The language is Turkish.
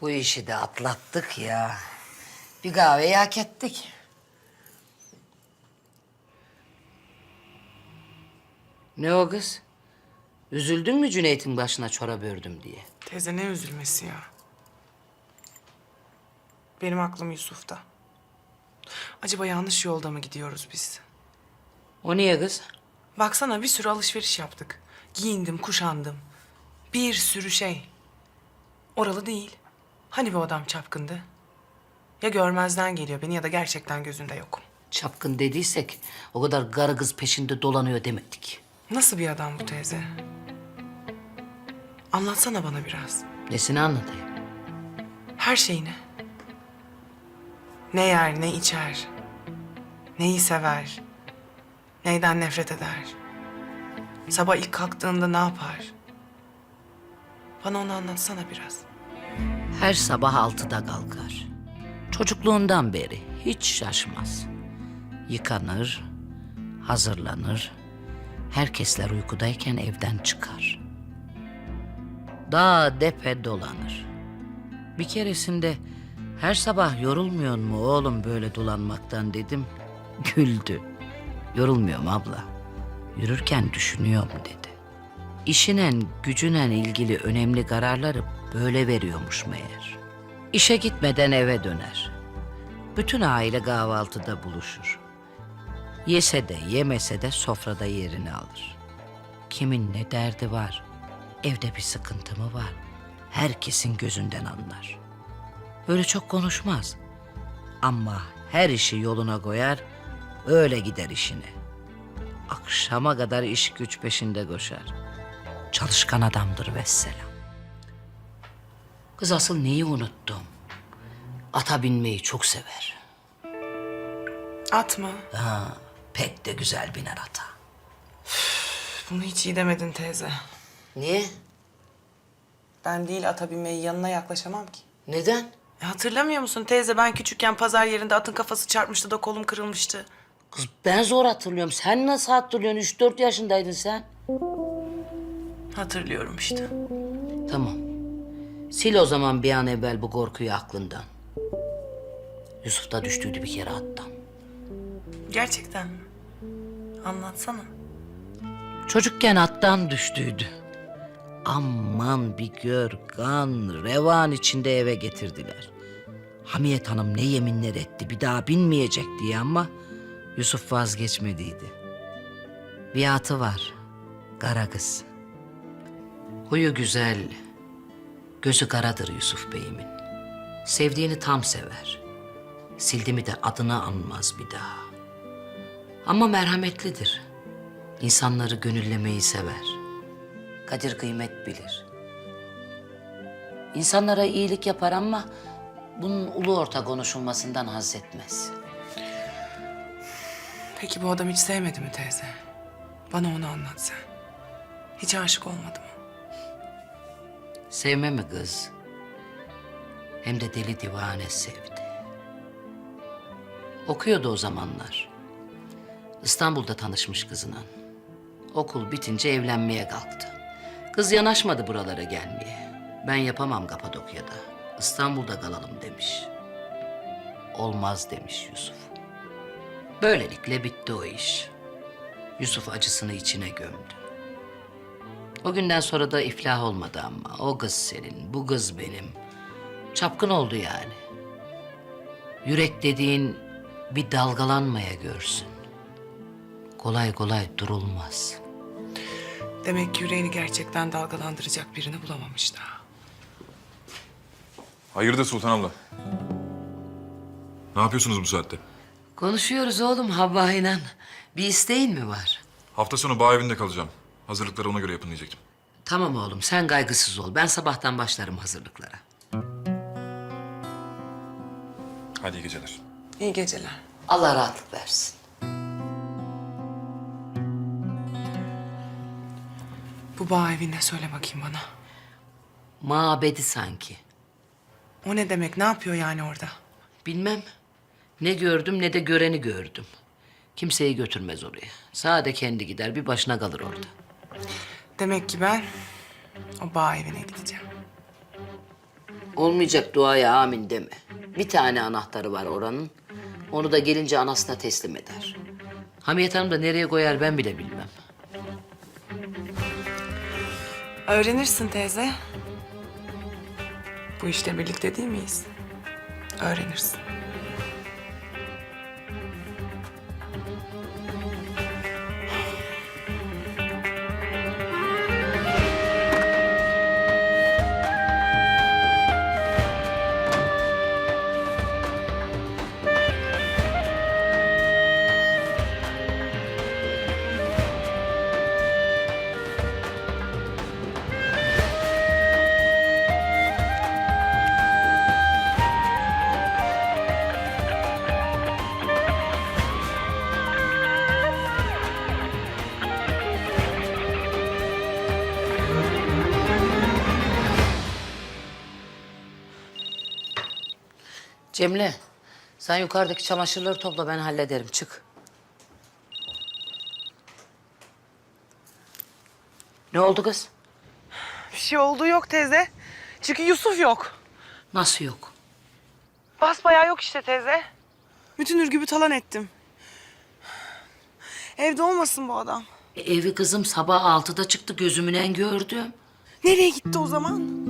Bu işi de atlattık ya. Bir kahveyi hak ettik. Ne o kız? Üzüldün mü Cüneyt'in başına çorap ördüm diye? Teyze ne üzülmesi ya. Benim aklım Yusuf'ta. Acaba yanlış yolda mı gidiyoruz biz? O niye kız? Baksana bir sürü alışveriş yaptık. Giyindim, kuşandım. Bir sürü şey. Oralı değil. Hani bu adam çapkındı? Ya görmezden geliyor beni ya da gerçekten gözünde yokum. Çapkın dediysek o kadar karı kız peşinde dolanıyor demedik. Nasıl bir adam bu teyze? Anlatsana bana biraz. Nesini anlatayım? Her şeyini. Ne yer, ne içer. Neyi sever. Neyden nefret eder. Sabah ilk kalktığında ne yapar? Bana onu anlatsana biraz. Her sabah altıda kalkar. Çocukluğundan beri hiç şaşmaz. Yıkanır, hazırlanır. Herkesler uykudayken evden çıkar. Dağ depe dolanır. Bir keresinde her sabah yorulmuyor mu oğlum böyle dolanmaktan dedim. Güldü. Yorulmuyorum abla. Yürürken düşünüyorum dedi. İşinen gücünen ilgili önemli kararları böyle veriyormuş meğer. İşe gitmeden eve döner. Bütün aile kahvaltıda buluşur. Yese de yemese de sofrada yerini alır. Kimin ne derdi var? Evde bir sıkıntı mı var? Herkesin gözünden anlar. Böyle çok konuşmaz. Ama her işi yoluna koyar, öyle gider işine. Akşama kadar iş güç peşinde koşar. Çalışkan adamdır vesselam. Kız asıl neyi unuttum? Ata binmeyi çok sever. At mı? Ha, pek de güzel biner ata. Bunu hiç iyi demedin teyze. Niye? Ben değil ata binmeyi yanına yaklaşamam ki. Neden? E, hatırlamıyor musun teyze ben küçükken pazar yerinde atın kafası çarpmıştı da kolum kırılmıştı. Kız ben zor hatırlıyorum. Sen nasıl hatırlıyorsun? Üç dört yaşındaydın sen. Hatırlıyorum işte. Tamam. Sil o zaman bir an evvel bu korkuyu aklından. Yusuf da düştüydü bir kere attan. Gerçekten mi? Anlatsana. Çocukken attan düştüydü. Aman bir gör kan revan içinde eve getirdiler. Hamiyet Hanım ne yeminler etti bir daha binmeyecek diye ama Yusuf vazgeçmediydi. Bir atı var. Kara kız. Huyu güzel. Gözü karadır Yusuf Bey'imin. Sevdiğini tam sever. Sildi de adını anmaz bir daha. Ama merhametlidir. İnsanları gönüllemeyi sever. Kadir kıymet bilir. İnsanlara iyilik yapar ama bunun ulu orta konuşulmasından haz etmez. Peki bu adam hiç sevmedi mi teyze? Bana onu anlat sen. Hiç aşık olmadı mı? Sevme mi kız? Hem de deli divane sevdi. Okuyordu o zamanlar. İstanbul'da tanışmış kızına. Okul bitince evlenmeye kalktı. Kız yanaşmadı buralara gelmeye. Ben yapamam Kapadokya'da. İstanbul'da kalalım demiş. Olmaz demiş Yusuf. Böylelikle bitti o iş. Yusuf acısını içine gömdü. O günden sonra da iflah olmadı ama. O kız senin, bu kız benim. Çapkın oldu yani. Yürek dediğin bir dalgalanmaya görsün. Kolay kolay durulmaz. Demek ki yüreğini gerçekten dalgalandıracak birini bulamamış daha. Hayırdır Sultan abla? Ne yapıyorsunuz bu saatte? Konuşuyoruz oğlum Havva inan. Bir isteğin mi var? Hafta sonu bağ evinde kalacağım. Hazırlıkları ona göre yapın diyecektim. Tamam oğlum sen kaygısız ol. Ben sabahtan başlarım hazırlıklara. Hadi iyi geceler. İyi geceler. Allah rahatlık versin. Bu bağ evinde söyle bakayım bana. Mabedi sanki. O ne demek? Ne yapıyor yani orada? Bilmem. Ne gördüm ne de göreni gördüm. Kimseyi götürmez oraya. Sade kendi gider bir başına kalır orada. Demek ki ben o bağ evine gideceğim. Olmayacak duaya amin deme. Bir tane anahtarı var oranın. Onu da gelince anasına teslim eder. Hamiyet Hanım da nereye koyar ben bile bilmem. Öğrenirsin teyze. Bu işte birlikte değil miyiz? Öğrenirsin. Cemile, sen yukarıdaki çamaşırları topla ben hallederim. Çık. Ne oldu kız? Bir şey olduğu yok teyze. Çünkü Yusuf yok. Nasıl yok? Basbayağı yok işte teyze. Bütün Ürgüp'ü talan ettim. Evde olmasın bu adam. E, evi kızım sabah altıda çıktı gözümünen gördüm. Nereye gitti o zaman?